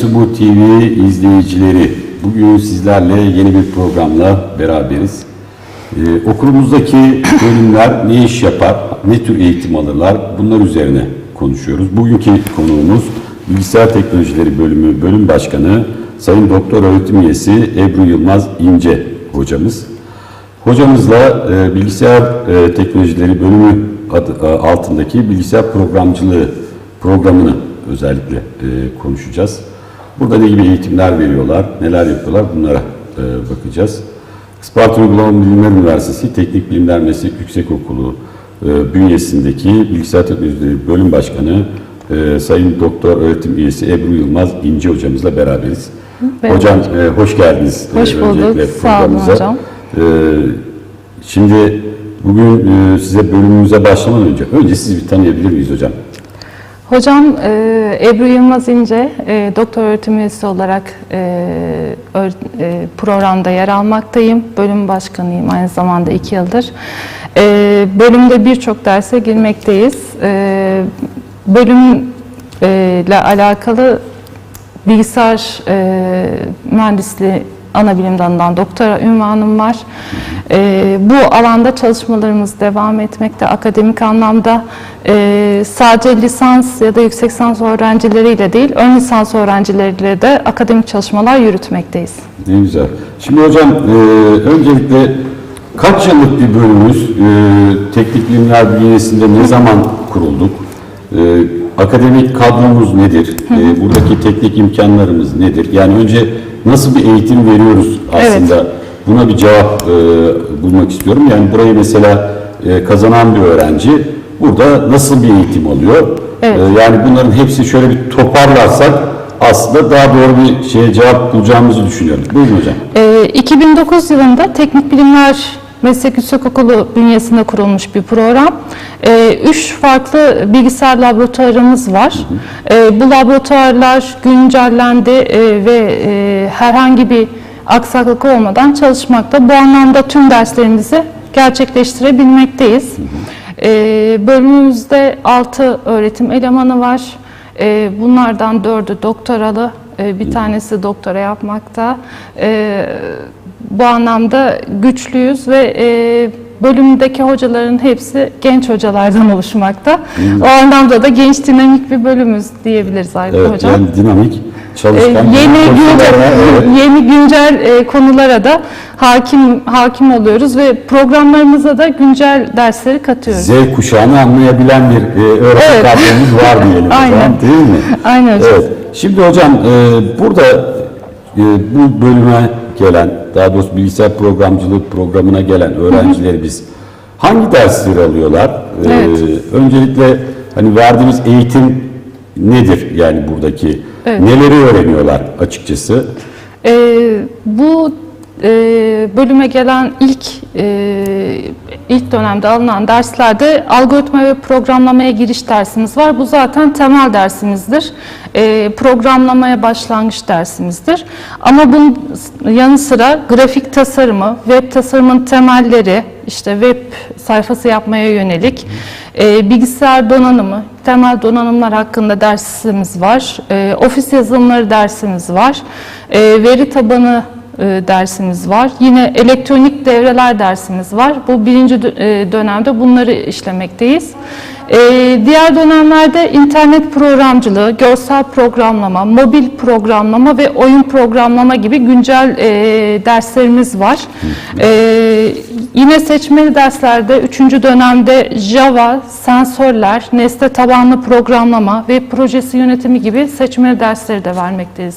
İSUBU TV izleyicileri. Bugün sizlerle yeni bir programla beraberiz. Ee, okulumuzdaki bölümler ne iş yapar, ne tür eğitim alırlar bunlar üzerine konuşuyoruz. Bugünkü konuğumuz Bilgisayar Teknolojileri Bölümü Bölüm Başkanı Sayın Doktor Öğretim Üyesi Ebru Yılmaz İnce hocamız. Hocamızla e, Bilgisayar e, Teknolojileri Bölümü adı, e, altındaki bilgisayar programcılığı programını özellikle e, konuşacağız. Burada ne gibi eğitimler veriyorlar, neler yapıyorlar bunlara e, bakacağız. Isparta Uygulama Bilimler Üniversitesi Teknik Bilimler Meslek Yüksekokulu e, bünyesindeki Bilgisayar Teknolojileri Bölüm Başkanı e, Sayın Doktor Öğretim Üyesi Ebru Yılmaz İnce hocamızla beraberiz. Merhaba. Hocam e, hoş geldiniz. e, Hoş bulduk. öncelikle Sağ olun hocam. E, şimdi bugün e, size bölümümüze başlamadan önce, önce sizi bir tanıyabilir miyiz hocam? Hocam e, Ebru Yılmaz İnce, e, doktor öğretim üyesi olarak e, e, programda yer almaktayım. Bölüm başkanıyım aynı zamanda iki yıldır. E, bölümde birçok derse girmekteyiz. E, bölümle alakalı bilgisayar e, mühendisliği ana bilim dalından doktora ünvanım var. E, bu alanda çalışmalarımız devam etmekte akademik anlamda e, sadece lisans ya da yüksek lisans öğrencileriyle değil, ön lisans öğrencileriyle de akademik çalışmalar yürütmekteyiz. Ne güzel. Şimdi hocam e, öncelikle kaç yıllık bir bölümümüz? E, teknik bilimler bünyesinde ne zaman kurulduk? E, akademik kadromuz nedir? E, buradaki teknik imkanlarımız nedir? Yani önce nasıl bir eğitim veriyoruz aslında? Buna bir cevap e, bulmak istiyorum. Yani burayı mesela e, kazanan bir öğrenci burada nasıl bir eğitim alıyor? Evet. E, yani bunların hepsi şöyle bir toparlarsak aslında daha doğru bir şeye cevap bulacağımızı düşünüyorum. Buyurun hocam. Ee, 2009 yılında Teknik Bilimler Meslek Yüksekokulu bünyesinde kurulmuş bir program. Ee, Üç farklı bilgisayar laboratuvarımız var. Ee, Bu laboratuvarlar güncellendi e, ve e, herhangi bir aksaklık olmadan çalışmakta. Bu anlamda tüm derslerimizi gerçekleştirebilmekteyiz. Ee, Bölümümüzde 6 öğretim elemanı var. Ee, Bunlardan 4'ü doktoralı, ee, bir tanesi doktora yapmakta. Ee, Bu anlamda güçlüyüz ve e, bölümdeki hocaların hepsi genç hocalardan oluşmakta. O anlamda da genç dinamik bir bölümümüz diyebiliriz Aykut Evet, Hocam. yani dinamik, çalışkan. yeni koşullar var, evet. güncel, yeni güncel e, konulara da hakim hakim oluyoruz ve programlarımıza da güncel dersleri katıyoruz. Z kuşağını anlayabilen bir e, öğrenci Evet. kadromuz var diyelim Aynen. zaman değil mi? Aynen hocam. Evet. Şimdi hocam e, burada e, bu bölüme gelen, daha doğrusu bilgisayar programcılığı programına gelen öğrencilerimiz hangi dersleri alıyorlar? E, Evet. öncelikle hani verdiğimiz eğitim nedir yani buradaki? Evet. Neleri öğreniyorlar açıkçası? Ee, bu bölüme gelen ilk e, ilk dönemde alınan derslerde algoritma ve programlamaya giriş dersimiz var. Bu zaten temel dersimizdir. E, programlamaya başlangıç dersimizdir. Ama bunun yanı sıra grafik tasarımı, web tasarımın temelleri, işte web sayfası yapmaya yönelik e, bilgisayar donanımı, temel donanımlar hakkında dersimiz var. E, ofis yazılımları dersimiz var. E, veri tabanı dersimiz var. Yine elektronik devreler dersimiz var. Bu birinci e, dönemde bunları işlemekteyiz. E, diğer dönemlerde internet programcılığı, görsel programlama, mobil programlama ve oyun programlama gibi güncel e, derslerimiz var. E, yine seçmeli derslerde 3. dönemde Java, sensörler, nesne tabanlı programlama ve projesi yönetimi gibi seçmeli dersleri de vermekteyiz.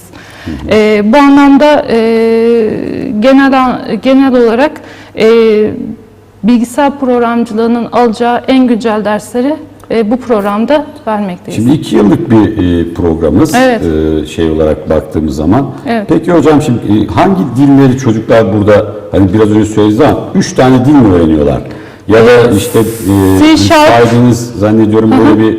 E, bu anlamda e, genel genel olarak e, bilgisayar programcılığının alacağı en güncel dersleri e, bu programda vermekteyiz. Şimdi iki yıllık bir e, programımız Evet. e, şey olarak baktığımız zaman. Evet. Peki hocam şimdi e, hangi dilleri çocuklar burada hani biraz önce söylediniz ama üç tane dil mi öğreniyorlar? Ya da Evet. işte e, saydığınız zannediyorum böyle bir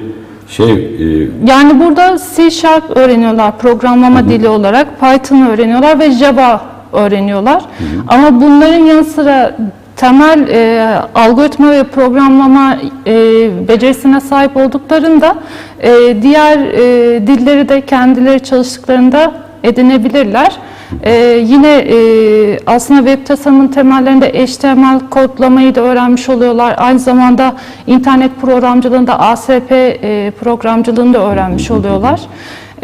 şey e, Yani burada C Sharp öğreniyorlar programlama dili olarak, Python öğreniyorlar ve Java öğreniyorlar. Ama bunların yanı sıra temel e, algoritma ve programlama e, becerisine sahip olduklarında e, diğer e, dilleri de kendileri çalıştıklarında edinebilirler. E, yine e, aslında web tasarımın temellerinde HTML kodlamayı da öğrenmiş oluyorlar. Aynı zamanda internet programcılığında ASP e, programcılığını da öğrenmiş oluyorlar.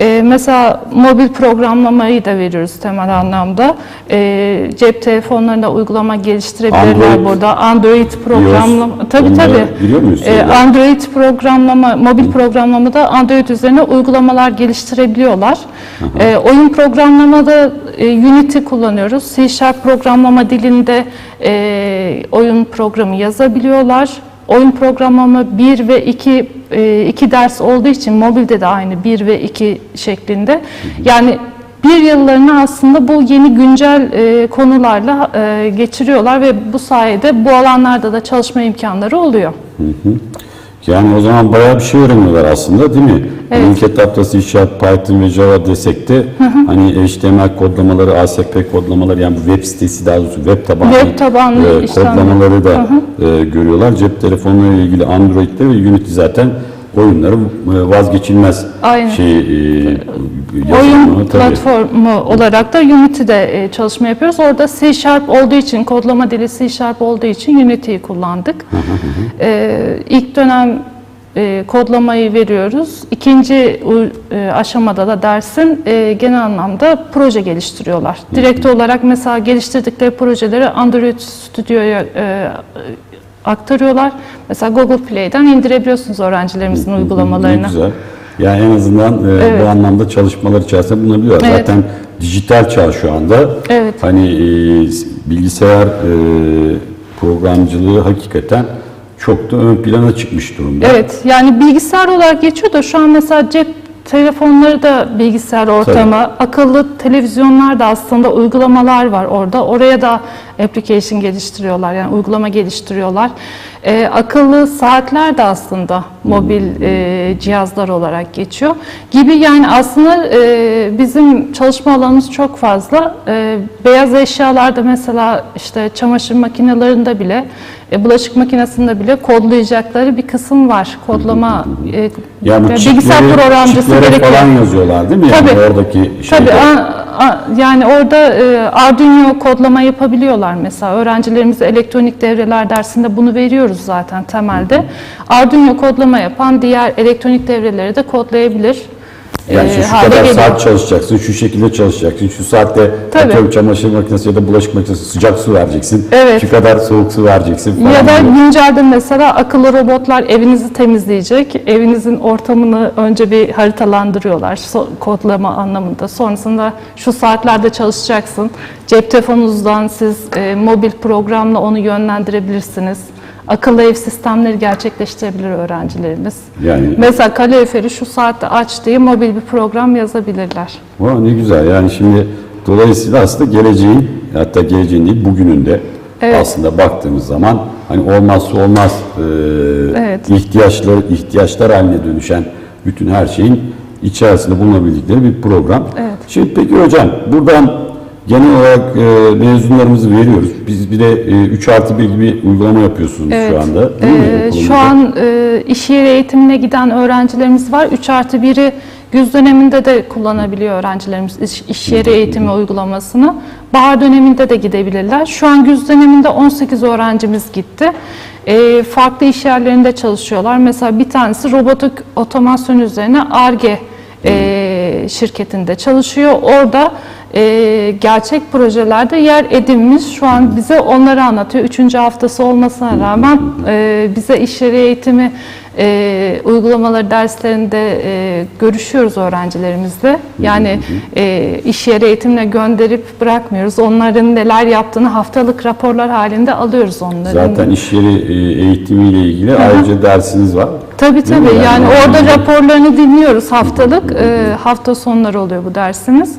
E, mesela mobil programlamayı da veriyoruz temel anlamda. E, cep telefonlarında uygulama geliştirebilirler Android, burada. Android programlama. Tabii onları tabii. muyuz? E, Android programlama, mobil programlamada Android üzerine uygulamalar geliştirebiliyorlar. E, oyun programlamada e, Unity kullanıyoruz. C programlama dilinde e, oyun programı yazabiliyorlar. Oyun programlama 1 ve 2 e, iki ders olduğu için mobilde de aynı 1 ve 2 şeklinde. Yani bir yıllarını aslında bu yeni güncel e, konularla e, geçiriyorlar ve bu sayede bu alanlarda da çalışma imkanları oluyor. Yani o zaman bayağı bir şey öğreniyorlar aslında değil mi? Evet. İlk etapta C Sharp, Python ve Java desek de hani HTML kodlamaları, ASP kodlamaları yani web sitesi daha doğrusu web tabanlı, Web tabanlı e, kodlamaları da e, görüyorlar. Cep telefonuyla ilgili Android'de ve Unity zaten oyunların e, vazgeçilmez Aynen. şey e, Oyun tabii. platformu olarak da Unity'de e, çalışma yapıyoruz. Orada C Sharp olduğu için, kodlama dili C Sharp olduğu için Unity'yi kullandık. E, ilk dönem e, kodlamayı veriyoruz. İkinci e, aşamada da dersin e, genel anlamda proje geliştiriyorlar. Direkt olarak mesela geliştirdikleri projeleri Android Studio'ya e, aktarıyorlar. Mesela Google Play'den indirebiliyorsunuz öğrencilerimizin uygulamalarını. Ne güzel. Yani en azından e, Evet. bu anlamda çalışmalar içerisinde bulunabiliyorlar. Evet. Zaten dijital çağ şu anda. Evet. Hani e, bilgisayar e, programcılığı hakikaten çok da ön plana çıkmış durumda. Evet, yani bilgisayar olarak geçiyor da şu an mesela cep telefonları da bilgisayar ortamı, akıllı televizyonlar da aslında uygulamalar var orada. Oraya da application geliştiriyorlar, yani uygulama geliştiriyorlar. Ee, akıllı saatler de aslında mobil e, cihazlar olarak geçiyor gibi yani aslında e, bizim çalışma alanımız çok fazla. E, beyaz eşyalarda mesela işte çamaşır makinelerinde bile e, bulaşık makinesinde bile kodlayacakları bir kısım var. Kodlama e, Yani bu bilgisayar çipleri, programcısı çiplere gerekiyor. falan yazıyorlar değil mi? Yani Tabii. oradaki şeyde. Tabii a- a- yani orada e, Arduino kodlama yapabiliyorlar mesela. Öğrencilerimize elektronik devreler dersinde bunu veriyoruz zaten temelde. Arduino kodlama yapan diğer elektronik devreleri de kodlayabilir. Yani şu, şu hale kadar geliyor. saat çalışacaksın, şu şekilde çalışacaksın, şu saatte atıyorum çamaşır makinesi ya da bulaşık makinesi sıcak su vereceksin, Evet. şu kadar soğuk su vereceksin falan. Ya da güncelde mesela akıllı robotlar evinizi temizleyecek. Evinizin ortamını önce bir haritalandırıyorlar so- kodlama anlamında. Sonrasında şu saatlerde çalışacaksın. Cep telefonunuzdan siz e, mobil programla onu yönlendirebilirsiniz. Akıllı ev sistemleri gerçekleştirebilir öğrencilerimiz. Yani Mesela kaloriferi şu saatte aç diye mobil bir program yazabilirler. Vay ne güzel yani şimdi dolayısıyla aslında geleceğin hatta geleceğin değil bugünün de Evet. aslında baktığımız zaman hani olmazsa olmaz e, Evet. ihtiyaçlar ihtiyaçlar haline dönüşen bütün her şeyin içerisinde bulunabildikleri bir program. Evet. Şimdi peki hocam buradan genel olarak e, mezunlarımızı veriyoruz. Biz bir de e, 3 artı 1 gibi uygulama yapıyorsunuz Evet. şu anda değil mi? Ee, okulumuzda? şu an e, iş yeri eğitimine giden öğrencilerimiz var. 3 artı 1'i güz döneminde de kullanabiliyor öğrencilerimiz iş, iş yeri eğitimi uygulamasını. Bahar döneminde de gidebilirler. Şu an güz döneminde 18 öğrencimiz gitti. E, farklı iş yerlerinde çalışıyorlar. Mesela bir tanesi robotik otomasyon üzerine ARGE e, şirketinde çalışıyor. Orada e, gerçek projelerde yer edinmiş. Şu an bize onları anlatıyor. Üçüncü haftası olmasına rağmen e, bize iş yeri eğitimi e, uygulamaları derslerinde e, görüşüyoruz öğrencilerimizle. Yani e, iş yeri eğitimine gönderip bırakmıyoruz. Onların neler yaptığını haftalık raporlar halinde alıyoruz onların. Zaten iş yeri e, eğitimiyle ilgili ayrıca dersiniz var. Tabii tabii. Yani Yani orada raporlarını dinliyoruz haftalık. Ee, hafta sonları oluyor bu dersimiz.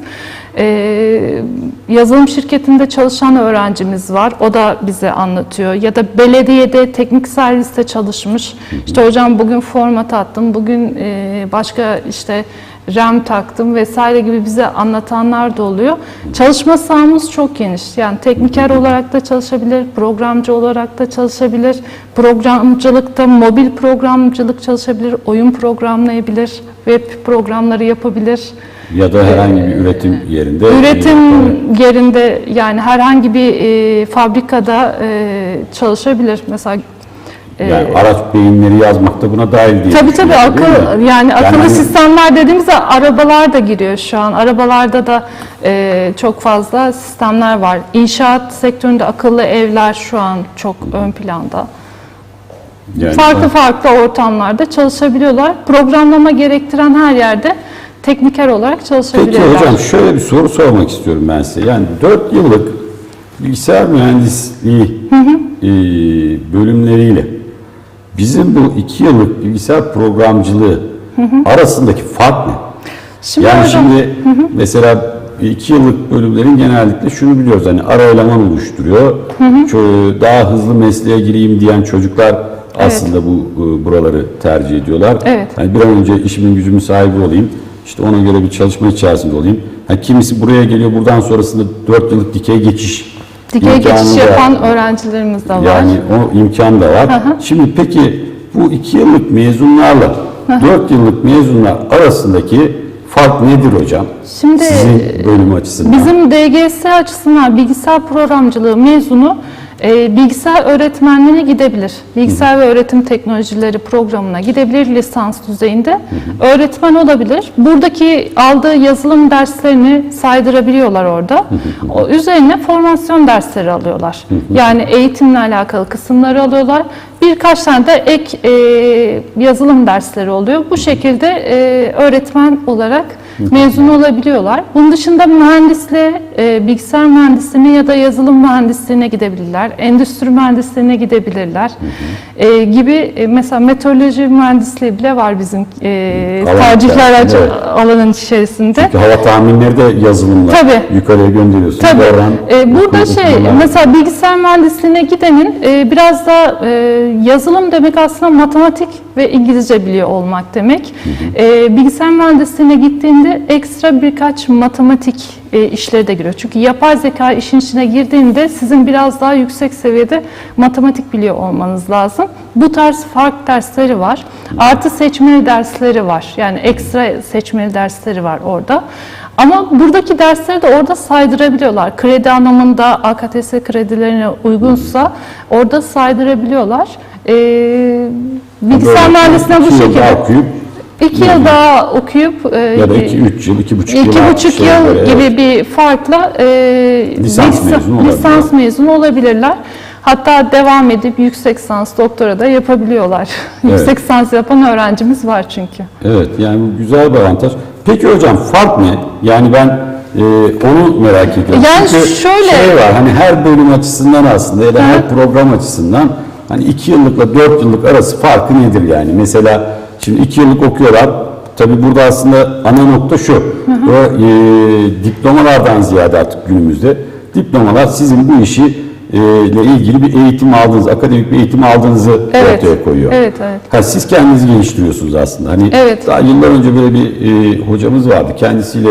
Ee, yazılım şirketinde çalışan öğrencimiz var. O da bize anlatıyor. Ya da belediyede teknik serviste çalışmış. İşte hocam bugün format attım. Bugün e, başka işte RAM taktım vesaire gibi bize anlatanlar da oluyor. Çalışma sahamız çok geniş. Yani tekniker olarak da çalışabilir, programcı olarak da çalışabilir. Programcılıkta mobil programcılık çalışabilir, oyun programlayabilir, web programları yapabilir. Ya da herhangi bir üretim yerinde. Üretim yerinde yani herhangi bir e, fabrikada e, çalışabilir. Mesela e, Yani araç beyinleri yazmak da buna dahil değil. Tabii tabii akıl yani akıllı hani- sistemler dediğimizde arabalar da giriyor şu an. Arabalarda da e, çok fazla sistemler var. İnşaat sektöründe akıllı evler şu an çok ön planda. Yani- farklı farklı ortamlarda çalışabiliyorlar. Programlama gerektiren her yerde tekniker olarak Peki çalışabiliyorlar. hocam şöyle bir soru sormak istiyorum ben size. Yani 4 yıllık bilgisayar mühendisliği e, bölümleriyle bizim bu 2 yıllık bilgisayar programcılığı arasındaki fark ne? Şimdi yani hocam- şimdi mesela 2 yıllık bölümlerin genellikle şunu biliyoruz hani ara eleman oluşturuyor. Ço- Daha hızlı mesleğe gireyim diyen çocuklar aslında bu e, buraları tercih ediyorlar. Evet. Hani bir an önce işimin gücümün sahibi olayım. İşte ona göre bir çalışma içerisinde olayım. Ha, kimisi buraya geliyor buradan sonrasında 4 yıllık dikey geçiş Dikey geçiş da- yapan öğrencilerimiz de var. yani o imkan da var. Şimdi peki bu 2 yıllık mezunlarla 4 yıllık mezunlar arasındaki fark nedir hocam? Şimdi Sizin bölüm açısından. Bizim DGS açısından bilgisayar programcılığı mezunu e, bilgisayar öğretmenliğine gidebilir. Bilgisayar ve öğretim teknolojileri programına gidebilir lisans düzeyinde. Öğretmen olabilir. Buradaki aldığı yazılım derslerini saydırabiliyorlar orada. O üzerine formasyon dersleri alıyorlar. Yani eğitimle alakalı kısımları alıyorlar. Birkaç tane de ek e, yazılım dersleri oluyor. Bu şekilde e, öğretmen olarak mezun olabiliyorlar. Bunun dışında mühendisliğe, e, bilgisayar mühendisliğine ya da yazılım mühendisliğine gidebilirler. Endüstri mühendisliğine gidebilirler. E, gibi e, mesela meteoroloji mühendisliği bile var bizim e, Alan tercihler evet. alanın içerisinde. Çünkü hava tahminleri de yazılımla Tabii. yukarıya gönderiyorsunuz. Tabii. Oradan Ee, burada şey okumalar- mesela bilgisayar mühendisliğine gidenin e, biraz da e, yazılım demek aslında matematik ve İngilizce biliyor olmak demek. E, bilgisayar mühendisliğine gittiğinde ekstra birkaç matematik e, işleri de giriyor. Çünkü yapay zeka işin içine girdiğinde sizin biraz daha yüksek seviyede matematik biliyor olmanız lazım. Bu tarz fark dersleri var. Artı seçmeli dersleri var. Yani ekstra seçmeli dersleri var orada. Ama buradaki dersleri de orada saydırabiliyorlar. Kredi anlamında AKTS kredilerine uygunsa orada saydırabiliyorlar. Ee, bilgisayar mühendisliğine bu şekilde. okuyup İki yıl daha okuyup e, ya da 2-3 yıl, 2,5 yıl. iki artık buçuk yıl göre, gibi evet. bir farkla e, Lisans lisa- mezunu lisans mezunu olabilirler. Hatta devam edip yüksek lisans doktora da yapabiliyorlar. yüksek lisans yapan öğrencimiz var çünkü. Evet yani bu güzel bir avantaj. Peki hocam fark ne? Yani ben e, onu merak ediyorum. Yani Çünkü şöyle- şey var hani her bölüm açısından aslında ya da her program açısından hani 2 yıllıkla 4 yıllık arası farkı nedir yani? Mesela şimdi 2 yıllık okuyorlar. Tabi burada aslında ana nokta şu. O e, diplomalardan ziyade artık günümüzde diplomalar sizin bu işi e, ile ilgili bir eğitim aldığınız, akademik bir eğitim aldığınızı Evet. ortaya koyuyor. Evet, evet. Ha, siz kendinizi geliştiriyorsunuz aslında. Hani Evet. daha yıllar önce böyle bir e, hocamız vardı. Kendisiyle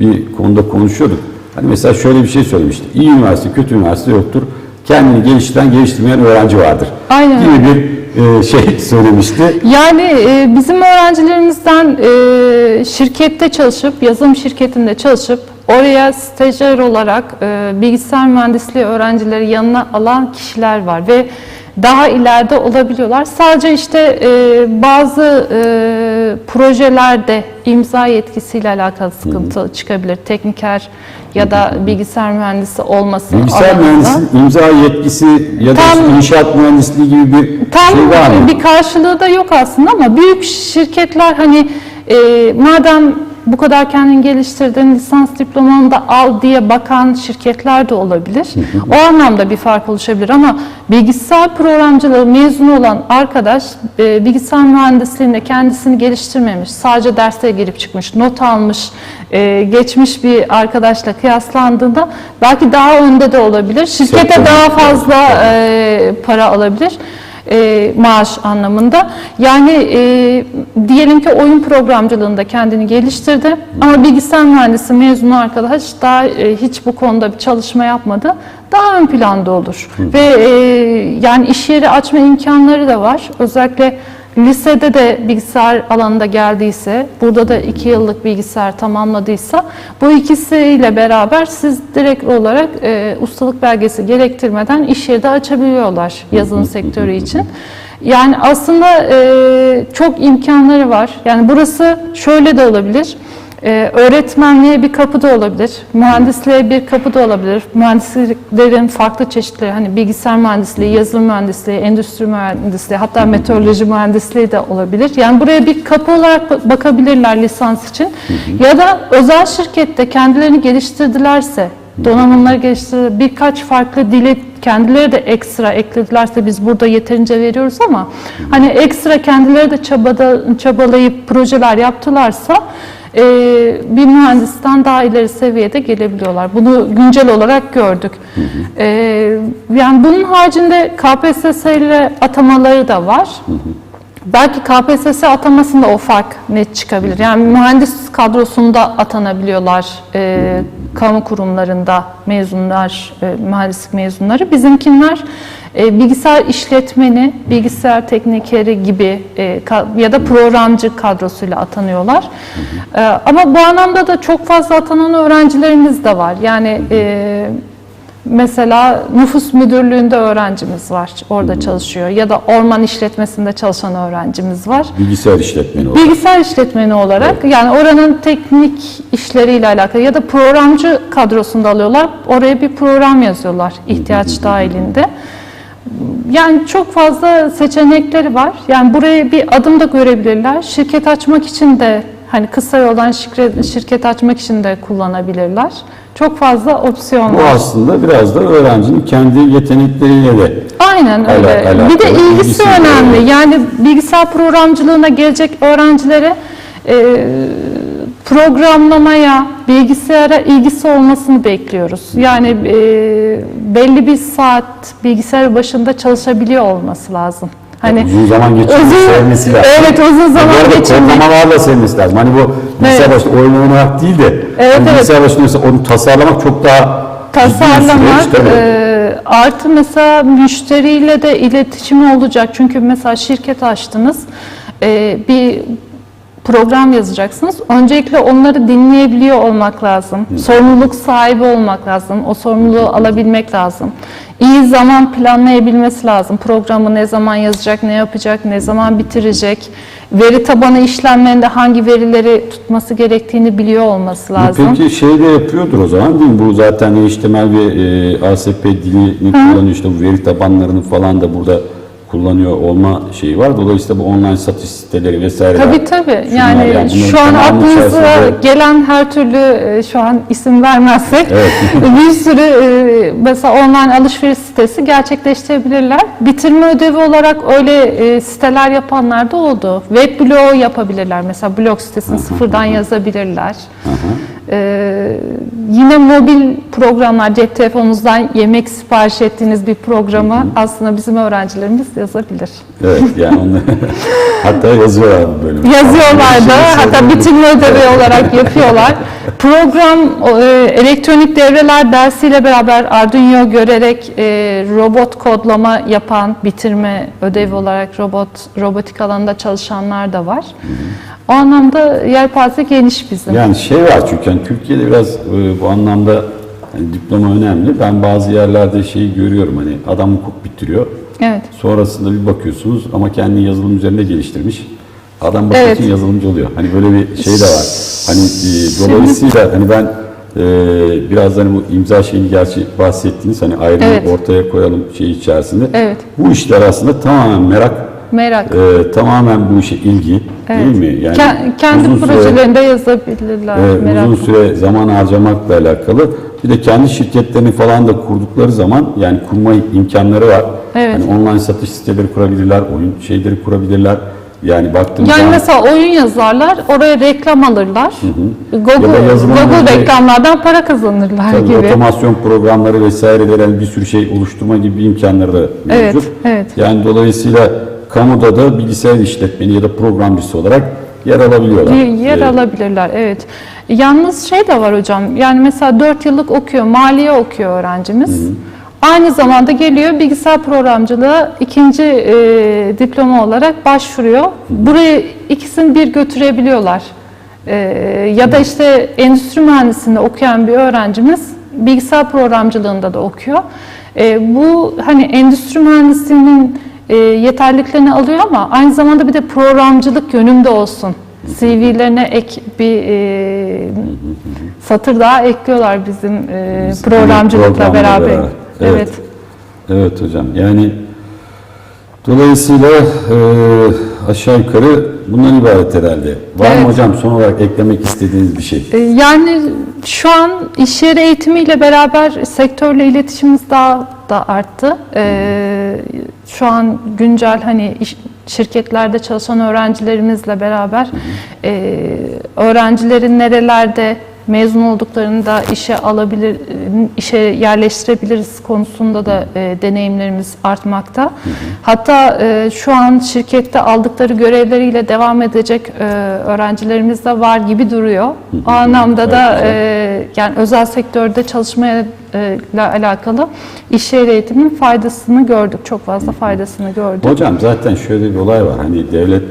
bir konuda konuşuyorduk. Hani mesela şöyle bir şey söylemişti. İyi üniversite, kötü üniversite yoktur. Kendini geliştiren, geliştirmeyen öğrenci vardır. Aynen Gibi bir şey söylemişti. Yani e, bizim öğrencilerimizden e, şirkette çalışıp, yazılım şirketinde çalışıp oraya stajyer olarak e, bilgisayar mühendisliği öğrencileri yanına alan kişiler var ve daha ileride olabiliyorlar. Sadece işte e, bazı e, projelerde imza yetkisiyle alakalı sıkıntı çıkabilir. Tekniker ya da bilgisayar mühendisi olması Bilgisayar alanında. mühendisliğinin imza yetkisi ya da Tam- inşaat mühendisliği gibi bir Tam şey var mı? bir karşılığı da yok aslında ama büyük şirketler hani e, madem bu kadar kendini geliştirdin lisans diplomanı da al diye bakan şirketler de olabilir. o anlamda bir fark oluşabilir ama bilgisayar programcılığı mezunu olan arkadaş e, bilgisayar mühendisliğinde kendisini geliştirmemiş, sadece derslere girip çıkmış, not almış, e, geçmiş bir arkadaşla kıyaslandığında belki daha önde de olabilir. Şirkete daha fazla e, para alabilir. E, maaş anlamında. Yani e, diyelim ki oyun programcılığında kendini geliştirdi ama bilgisayar mühendisi mezunu arkadaş daha e, hiç bu konuda bir çalışma yapmadı. Daha ön planda olur. Ve e, yani iş yeri açma imkanları da var. Özellikle lisede de bilgisayar alanında geldiyse, burada da iki yıllık bilgisayar tamamladıysa, bu ikisiyle beraber siz direkt olarak e, ustalık belgesi gerektirmeden iş yeri de açabiliyorlar yazılım sektörü için. Yani aslında e, çok imkanları var. Yani burası şöyle de olabilir. Ee, öğretmenliğe bir kapı da olabilir, mühendisliğe bir kapı da olabilir. Mühendisliklerin farklı çeşitleri, hani bilgisayar mühendisliği, yazılım mühendisliği, endüstri mühendisliği, hatta meteoroloji mühendisliği de olabilir. Yani buraya bir kapı olarak ba- bakabilirler lisans için. Ya da özel şirkette kendilerini geliştirdilerse, donanımları geliştirdiler, birkaç farklı dili kendileri de ekstra ekledilerse biz burada yeterince veriyoruz ama hani ekstra kendileri de çabada, çabalayıp projeler yaptılarsa e, bir mühendisten daha ileri seviyede gelebiliyorlar. Bunu güncel olarak gördük. E, yani bunun haricinde KPSS ile atamaları da var. Belki KPSS atamasında o fark net çıkabilir. Yani mühendis kadrosunda atanabiliyorlar e, kamu kurumlarında mezunlar, e, mühendislik mezunları. Bizimkinler e, bilgisayar işletmeni, bilgisayar teknikeri gibi e, ya da programcı kadrosuyla atanıyorlar. E, ama bu anlamda da çok fazla atanan öğrencilerimiz de var. Yani e, Mesela nüfus müdürlüğünde öğrencimiz var, orada çalışıyor. Ya da orman işletmesinde çalışan öğrencimiz var. Bilgisayar işletmeni olarak. Bilgisayar işletmeni olarak yani oranın teknik işleriyle alakalı ya da programcı kadrosunda alıyorlar. Oraya bir program yazıyorlar ihtiyaç dahilinde. Yani çok fazla seçenekleri var. Yani buraya bir adım da görebilirler. Şirket açmak için de hani kısa yoldan şirket açmak için de kullanabilirler. Çok fazla opsiyon Bu var. aslında biraz da öğrencinin kendi yetenekleriyle de Aynen öyle. Ala- alakalı, bir de ilgisi ilgisi de önemli. Yani bilgisayar programcılığına gelecek öğrencilere e, programlamaya, bilgisayara ilgisi olmasını bekliyoruz. Yani e, belli bir saat bilgisayar başında çalışabiliyor olması lazım. Hani uzun zaman geçirmeyi uzun- sevmesi lazım. Evet uzun Bu zaman arada geçirmek. kodlamalarla sevmesi lazım. Hani bu bilgisayar Evet. başında oyun oynamak değil de Evet, hani evet. bilgisayar başında onu tasarlamak çok daha tasarlamak süreç, e, artı mesela müşteriyle de iletişimi olacak. Çünkü mesela şirket açtınız e, bir program yazacaksınız. Öncelikle onları dinleyebiliyor olmak lazım. Sorumluluk sahibi olmak lazım. O sorumluluğu alabilmek lazım. İyi zaman planlayabilmesi lazım. Programı ne zaman yazacak, ne yapacak, ne zaman bitirecek. Veri tabanı işlemlerinde hangi verileri tutması gerektiğini biliyor olması lazım. Peki şey de yapıyordur o zaman değil mi? Bu zaten HTML ve e, ASP dilini kullanıyor işte bu veri tabanlarını falan da burada kullanıyor olma şeyi var. Dolayısıyla bu online satış siteleri vesaire. Tabii tabii. Şunlar Yani, yani şu an aklınıza içerisinde- gelen her türlü e, şu an isim vermezsek bir sürü e, mesela online alışveriş sitesi gerçekleştirebilirler. Bitirme ödevi olarak öyle e, siteler yapanlar da oldu. Web blogu yapabilirler. Mesela blog sitesini sıfırdan yazabilirler. Ee, yine mobil programlar, cep telefonunuzdan yemek sipariş ettiğiniz bir programı aslında bizim öğrencilerimiz yazabilir. Evet yani onu hatta yazıyorlar bölümü. Yazıyorlar da Şey hatta bitirme ödevi olarak yapıyorlar. Program e, elektronik devreler dersiyle beraber Arduino görerek e, robot kodlama yapan bitirme ödevi olarak robot robotik alanında çalışanlar da var. O anlamda yelpaze geniş bizim. Yani şey var çünkü hani Türkiye'de biraz e, bu anlamda hani diploma önemli. Ben bazı yerlerde şeyi görüyorum hani adam hukuk bitiriyor. Evet. Sonrasında bir bakıyorsunuz ama kendini yazılım üzerinde geliştirmiş. Adam bakıyorsun Evet. yazılımcı oluyor. Hani böyle bir şey de var. Hani e, dolayısıyla hani ben e, biraz hani bu imza şeyini gerçi bahsettiğiniz hani ayrımı Evet. ortaya koyalım şey içerisinde. Evet. Bu işler aslında tamamen merak, Merak. e, tamamen bu işe ilgi değil mi? Yani Ke- kendi süre- projelerinde yazabilirler. Evet, merak. uzun süre zaman harcamakla alakalı. Bir de kendi şirketlerini falan da kurdukları zaman yani kurma imkanları var. Evet. Hani online satış siteleri kurabilirler, oyun şeyleri kurabilirler. Yani baktığımız Yani mesela oyun yazarlar, oraya reklam alırlar. Google, Ya da yazılım Google reklamlardan para kazanırlar tabii gibi. otomasyon programları vesaire veren bir sürü şey oluşturma gibi imkanları da Evet, mevcut. evet. Yani dolayısıyla kamuda da bilgisayar işletmeni ya da programcısı olarak yer alabiliyorlar. Yer Ee, alabilirler, evet. Yalnız şey de var hocam, yani mesela 4 yıllık okuyor, maliye okuyor öğrencimiz. Aynı zamanda geliyor bilgisayar programcılığı ikinci e, diploma olarak başvuruyor. Burayı ikisini bir götürebiliyorlar. E, ya da işte endüstri mühendisliğinde okuyan bir öğrencimiz bilgisayar programcılığında da okuyor. E, bu hani endüstri mühendisliğinin e, yeterliliklerini alıyor ama aynı zamanda bir de programcılık yönünde olsun. CV'lerine ek bir e, satır daha ekliyorlar bizim e, programcılıkla beraber. beraber. Evet. Evet. Evet hocam. Yani dolayısıyla e, aşağı yukarı bundan ibaret herhalde. Var Evet. mı hocam son olarak eklemek istediğiniz bir şey? E, Yani şu an iş yeri eğitimiyle beraber sektörle iletişimimiz daha da arttı. E, şu an güncel hani iş- şirketlerde çalışan öğrencilerimizle beraber e, öğrencilerin nerelerde mezun olduklarında işe alabilir, işe yerleştirebiliriz konusunda da e, deneyimlerimiz artmakta. Hatta e, şu an şirkette aldıkları görevleriyle devam edecek e, öğrencilerimiz de var gibi duruyor. O anlamda da e, yani özel sektörde çalışmaya e, ile alakalı iş yeri eğitimin faydasını gördük. Çok fazla faydasını gördük. Hocam zaten şöyle bir olay var. Hani devlet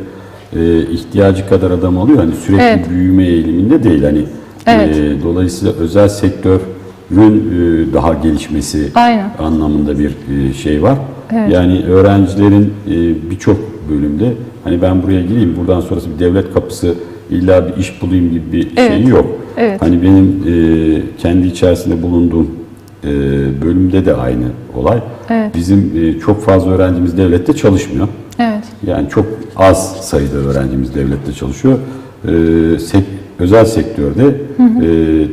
e, ihtiyacı kadar adam alıyor. Hani sürekli Evet. büyüme eğiliminde değil. Hani Evet. e, dolayısıyla özel sektörün e, daha gelişmesi Aynen. anlamında bir e, şey var. Evet. Yani öğrencilerin e, birçok bölümde hani ben buraya gireyim buradan sonrası bir devlet kapısı illa bir iş bulayım gibi bir Evet. şey yok. Evet. Hani benim kendi içerisinde bulunduğum bölümde de aynı olay. Evet. Bizim çok fazla öğrencimiz devlette çalışmıyor. Evet. Yani çok az sayıda öğrencimiz devlette çalışıyor. Özel sektörde e,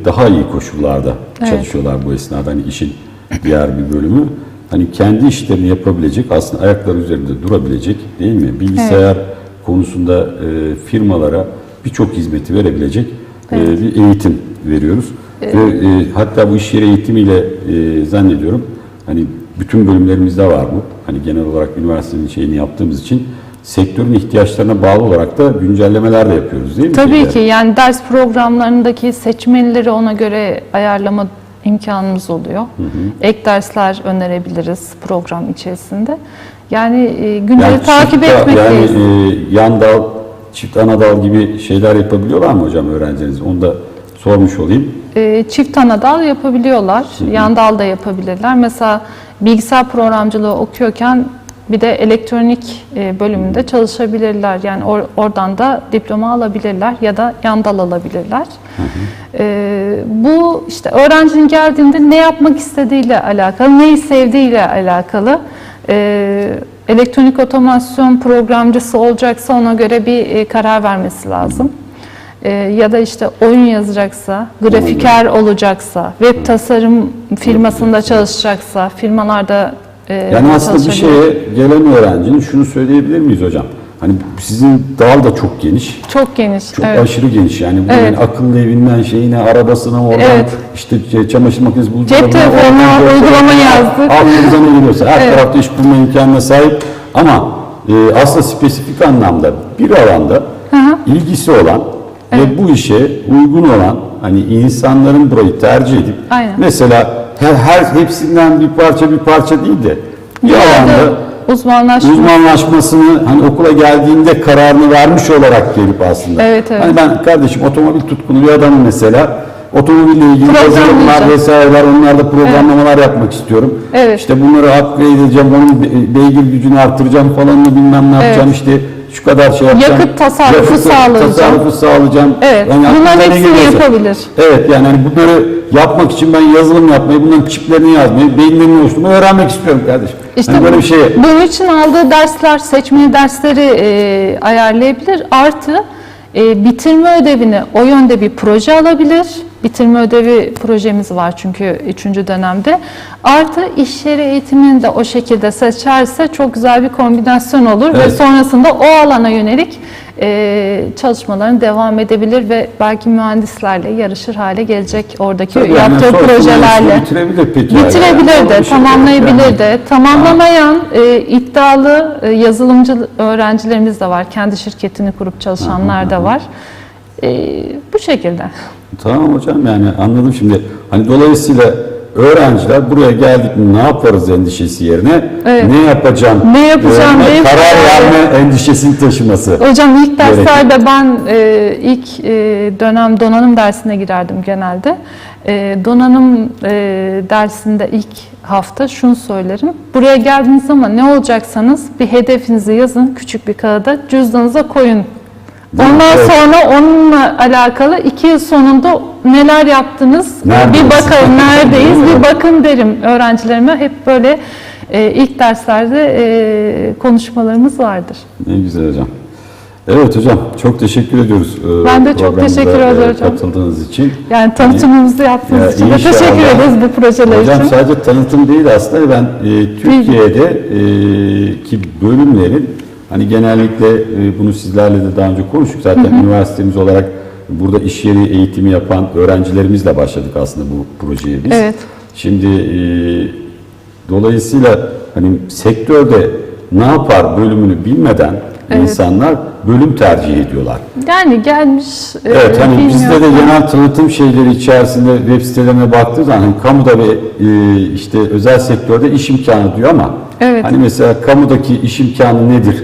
daha iyi koşullarda Evet. çalışıyorlar bu esnada. Hani işin diğer bir bölümü. Hani kendi işlerini yapabilecek, aslında ayakları üzerinde durabilecek değil mi? Bilgisayar konusunda e, firmalara birçok hizmeti verebilecek e, bir eğitim veriyoruz. Ve e, hatta bu iş yeri eğitimiyle e, zannediyorum hani bütün bölümlerimizde var bu. Hani genel olarak üniversitenin şeyini yaptığımız için sektörün ihtiyaçlarına bağlı olarak da güncellemeler de yapıyoruz değil mi? Tabii şeyler? ki yani ders programlarındaki seçmelileri ona göre ayarlama imkanımız oluyor. Ek dersler önerebiliriz program içerisinde. Yani e, gündemi Yani takip çift- etmekteyiz. Yani e, yan dal, çift ana dal gibi şeyler yapabiliyorlar mı hocam öğrencileriniz? Onu da sormuş olayım. E, çift ana dal yapabiliyorlar, yan dal da yapabilirler. Mesela bilgisayar programcılığı okuyorken bir de elektronik e, bölümünde çalışabilirler. Yani or- oradan da diploma alabilirler ya da yan dal alabilirler. E, bu işte öğrencinin geldiğinde ne yapmak istediğiyle alakalı, neyi sevdiğiyle alakalı. E, elektronik otomasyon programcısı olacaksa ona göre bir e, karar vermesi lazım. Ee, ya da işte oyun yazacaksa, grafiker olacaksa, web tasarım firmasında çalışacaksa, firmalarda e, Yani aslında bir şeye gelen öğrencinin şunu söyleyebilir miyiz hocam? Hani sizin dal da çok geniş. çok geniş. Çok evet. aşırı geniş yani bu Evet. yani akıllı evinden şeyine arabasına oradan Evet. işte çamaşır makinesi buzdolabına Cep telefonuna uygulama yazdık. Aklınıza ne geliyorsa her Evet. tarafta iş bulma imkanına sahip ama e, aslında spesifik anlamda bir alanda ilgisi olan ve bu işe uygun olan hani insanların burayı tercih edip Aynen. mesela her, her hepsinden bir parça bir parça değil de bir yerde alanda uzmanlaşma. uzmanlaşmasını hani okula geldiğinde kararını vermiş olarak gelip aslında. Evet, evet. Hani ben kardeşim otomobil tutkunu bir adamım mesela. Otomobille ilgili yazılımlar vesaireler onlarda programlamalar yapmak istiyorum. Evet. İşte bunları upgrade edeceğim, onun be- beygir gücünü arttıracağım falan da bilmem ne yapacağım Evet. işte şu kadar şey yapacağım. Yakıt tasarrufu sağlayacağım. tasarrufu sağlayacağım. Evet, Yani bunların hepsini yapabilir. Evet yani hani bunları yapmak için ben yazılım yapmayı, bunların çiplerini yazmayı, beyinlerini oluşturmayı öğrenmek istiyorum kardeşim. İşte hani böyle bir şey. bunun için aldığı dersler, seçmeli dersleri e, ayarlayabilir. Artı e, bitirme ödevini o yönde bir proje alabilir. Bitirme ödevi projemiz var çünkü 3. dönemde. Artı iş yeri eğitimini de o şekilde seçerse çok güzel bir kombinasyon olur ve Evet. sonrasında o alana yönelik e, çalışmalarını devam edebilir ve belki mühendislerle yarışır hale gelecek oradaki Tabii yani yaptığı sonrasında projelerle. Bitirebilir peki. Bitirebilir Yani. de, şey tamamlayabilir yani. de. Tamamlamayan e, iddialı e, yazılımcı öğrencilerimiz de var. Kendi şirketini kurup çalışanlar da var. E, bu şekilde. Tamam hocam yani anladım şimdi. Hani dolayısıyla öğrenciler buraya geldik mi ne yaparız endişesi yerine Evet. ne yapacağım, Ne yapacağım, ne karar verme endişesini taşıması. Hocam ilk derslerde ben e, ilk e, dönem donanım dersine girerdim genelde. E, donanım e, dersinde ilk hafta şunu söylerim. Buraya geldiğiniz zaman ne olacaksanız bir hedefinizi yazın küçük bir kağıda cüzdanınıza koyun. Ondan Evet. sonra onunla alakalı iki yıl sonunda neler yaptınız Neredeyiz? bir bakın neredeyiz bir bakın derim öğrencilerime hep böyle e, ilk derslerde e, konuşmalarımız vardır. Ne güzel hocam. Evet hocam çok teşekkür ediyoruz. e, Ben de çok teşekkür e, ederim hocam. Katıldığınız için. Yani tanıtımımızı yaptığınız Ya için de teşekkür ederiz bu projeler Hocam için. sadece tanıtım değil aslında ben e, Türkiye'de e, ki bölümlerin hani genellikle e, bunu sizlerle de daha önce konuştuk zaten üniversitemiz olarak burada iş yeri eğitimi yapan öğrencilerimizle başladık aslında bu projeye biz. Evet. Şimdi e, dolayısıyla hani sektörde ne yapar bölümünü bilmeden Evet. insanlar bölüm tercih ediyorlar. Yani gelmiş e, Evet hani bizde de genel tanıtım şeyleri içerisinde web sitelerine baktığı zaman hani kamuda ve e, işte özel sektörde iş imkanı diyor ama Evet. hani mesela kamudaki iş imkanı nedir?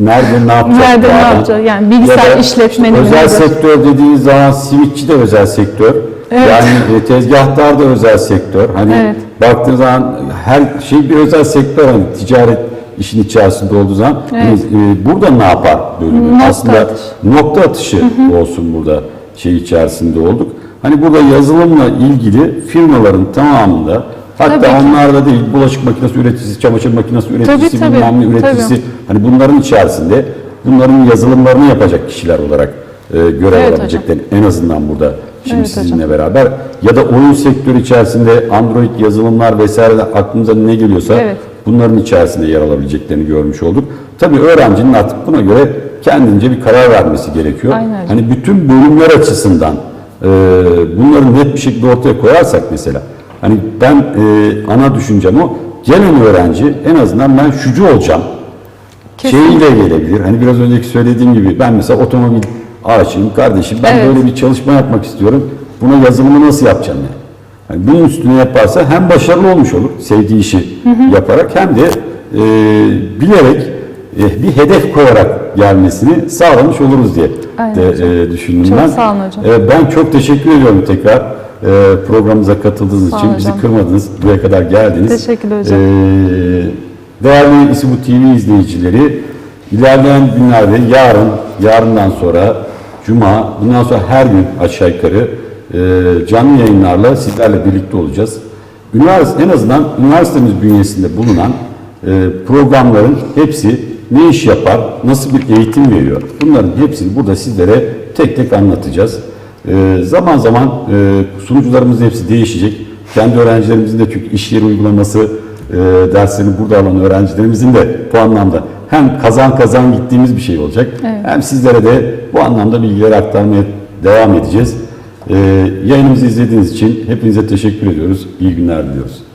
Nerede ne yapacak? Nerede ne yapacak? Yani bilgisayar Ya da işletmeni mi Özel nedir? sektör dediğiniz zaman simitçi de özel sektör. Evet. Yani e, tezgahtar da özel sektör. Hani Evet. baktığınız zaman her şey bir özel sektör hani ticaret işin içerisinde olduğu zaman Evet. hani, e, burada ne yapar bölümü? Nokta Aslında atış. nokta atışı olsun burada şey içerisinde olduk. Hani burada yazılımla ilgili firmaların tamamında hatta Tabii ki. onlarda değil bulaşık makinesi üreticisi, çamaşır makinesi üreticisi, tabii. bilmem ne üreticisi Tabii. hani bunların içerisinde bunların yazılımlarını yapacak kişiler olarak e, görev Evet alabilecekler en azından burada şimdi Evet sizinle beraber ya da oyun sektörü içerisinde Android yazılımlar vesaire aklınıza ne geliyorsa Evet. bunların içerisinde yer alabileceklerini görmüş olduk. Tabii öğrencinin artık buna göre kendince bir karar vermesi gerekiyor. Aynen. Hani bütün bölümler açısından e, bunları net bir şekilde ortaya koyarsak mesela hani ben e, ana düşüncem o gelen öğrenci en azından ben şucu olacağım Kesinlikle. şeyiyle gelebilir. Hani biraz önceki söylediğim gibi ben mesela otomobil aşığım kardeşim ben Evet. böyle bir çalışma yapmak istiyorum. Buna yazılımı nasıl yapacağım yani? Hani bunun üstüne yaparsa hem başarılı olmuş olur sevdiği işi yaparak hem de e, bilerek e, bir hedef koyarak gelmesini sağlamış oluruz diye Aynen de, hocam. e, düşündüm Çok ben. sağ olun hocam. E, ben çok teşekkür ediyorum tekrar programımıza katıldığınız Sağ için. olun Bizi hocam. kırmadınız. Buraya kadar geldiniz. Teşekkürler hocam. E, değerli İSİBU TV izleyicileri ilerleyen günlerde yarın, yarından sonra Cuma, bundan sonra her gün aşağı yukarı e, canlı yayınlarla sizlerle birlikte olacağız. Üniversite, en azından üniversitemiz bünyesinde bulunan e, programların hepsi ne iş yapar, nasıl bir eğitim veriyor bunların hepsini burada sizlere tek tek anlatacağız. E, zaman zaman e, sunucularımızın hepsi değişecek. Kendi öğrencilerimizin de çünkü iş yeri uygulaması e, derslerini burada alan öğrencilerimizin de bu anlamda hem kazan kazan gittiğimiz bir şey olacak. Hem sizlere de bu anlamda bilgileri aktarmaya devam edeceğiz. E, yayınımızı izlediğiniz için hepinize teşekkür ediyoruz. İyi günler diliyoruz.